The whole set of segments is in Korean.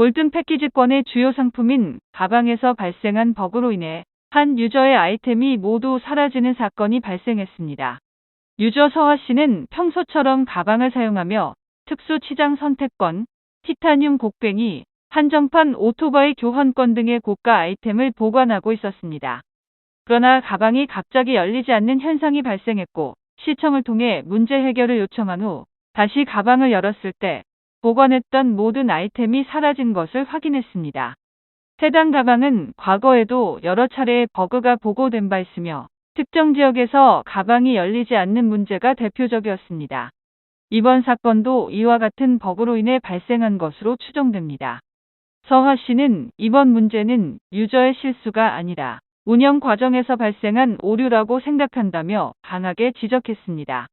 골든 패키지권의 주요 상품인 가방에서 발생한 버그로 인해 한 유저의 아이템이 모두 사라지는 사건이 발생했습니다. 유저 서화 씨는 평소처럼 가방을 사용하며 특수 치장 선택권, 티타늄 곡괭이, 한정판 오토바이 교환권 등의 고가 아이템을 보관하고 있었습니다. 그러나 가방이 갑자기 열리지 않는 현상이 발생했고 시청을 통해 문제 해결을 요청한 후 다시 가방을 열었을 때 보관했던 모든 아이템이 사라진 것을 확인했습니다. 해당 가방은 과거에도 여러 차례 버그가 보고된 바 있으며 특정 지역에서 가방이 열리지 않는 문제가 대표적이었습니다. 이번 사건도 이와 같은 버그로 인해 발생한 것으로 추정됩니다. 서화 씨는 이번 문제는 유저의 실수가 아니라 운영 과정에서 발생한 오류라고 생각한다며 강하게 지적했습니다.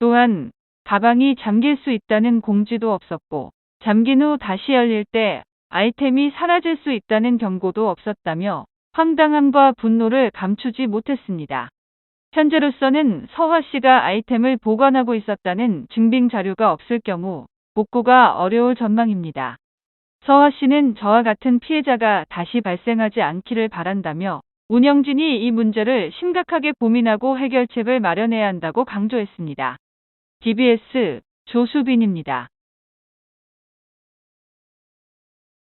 또한 가방이 잠길 수 있다는 공지도 없었고 잠긴 후 다시 열릴 때 아이템이 사라질 수 있다는 경고도 없었다며 황당함과 분노를 감추지 못했습니다. 현재로서는 서화 씨가 아이템을 보관하고 있었다는 증빙 자료가 없을 경우 복구가 어려울 전망입니다. 서화 씨는 저와 같은 피해자가 다시 발생하지 않기를 바란다며 운영진이 이 문제를 심각하게 고민하고 해결책을 마련해야 한다고 강조했습니다. DBS 조수빈입니다.